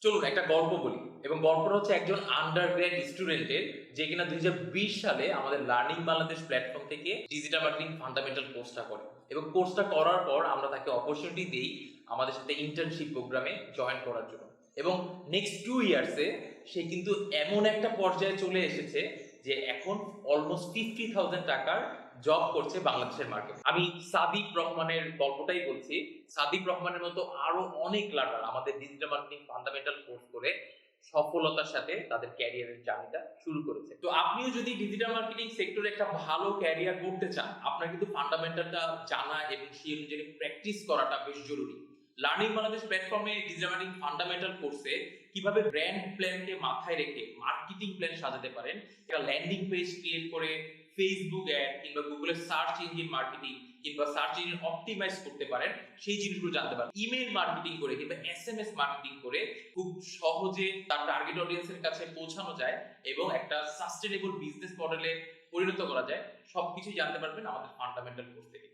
চলুন একটা গল্প বলি। এবং গল্পটা হচ্ছে একজন আন্ডার গ্র্যাড স্টুডেন্টের যে কিনা দুই হাজার বিশ সালে আমাদের লার্নিং বাংলাদেশ প্ল্যাটফর্ম থেকে ডিজিটাল মার্কেটিং ফান্ডামেন্টাল কোর্সটা করে। এবং কোর্সটা করার পর আমরা তাকে অপরচুনিটি দিই আমাদের সাথে ইন্টার্নশিপ প্রোগ্রামে জয়েন করার জন্য। এবং নেক্সট টু ইয়ার্সে সে কিন্তু এমন একটা পর্যায়ে চলে এসেছে যে এখন অলমোস্ট ফিফটি থাউজেন্ড টাকার জব করছে বাংলাদেশের মার্কেট আমি সাদিক রহমানের গল্পটাই বলছি। সাদিক রহমানের মতো আরও অনেক লার্নার আমাদের ডিজিটাল মার্কেটিং ফান্ডামেন্টাল কোর্স করে সফলতার সাথে তাদের ক্যারিয়ারের জার্নিটা শুরু করেছে। তো আপনিও যদি ডিজিটাল মার্কেটিং সেক্টরে একটা ভালো ক্যারিয়ার করতে চান, আপনার কিন্তু ফান্ডামেন্টালটা জানা এবং সেই অনুযায়ী প্র্যাকটিস করাটা বেশ জরুরি। লার্নিং বাংলাদেশ প্ল্যাটফর্মে মার্কেটিং ফান্ডামেন্টাল কোর্সে কীভাবে ব্র্যান্ড প্ল্যানকে মাথায় রেখে মার্কেটিং প্ল্যান সাজাতে পারেন একটা ল্যান্ডিং পেজ ক্রিয়েট করে ফেসবুক অ্যাড কিংবা গুগলের সার্চ ইঞ্জিন মার্কেটিং কিংবা সার্চ ইঞ্জিন অপটিমাইজ করতে পারেন, সেই জিনিসগুলো জানতে পারেন। ইমেল মার্কেটিং করে কিংবা এস এম এস মার্কেটিং করে খুব সহজে তার টার্গেট অডিয়েন্সের কাছে পৌঁছানো যায় এবং একটা সাস্টেনেবল বিজনেস মডেলে পরিণত করা যায়। সবকিছু জানতে পারবেন আমাদের ফান্ডামেন্টাল কোর্স থেকে।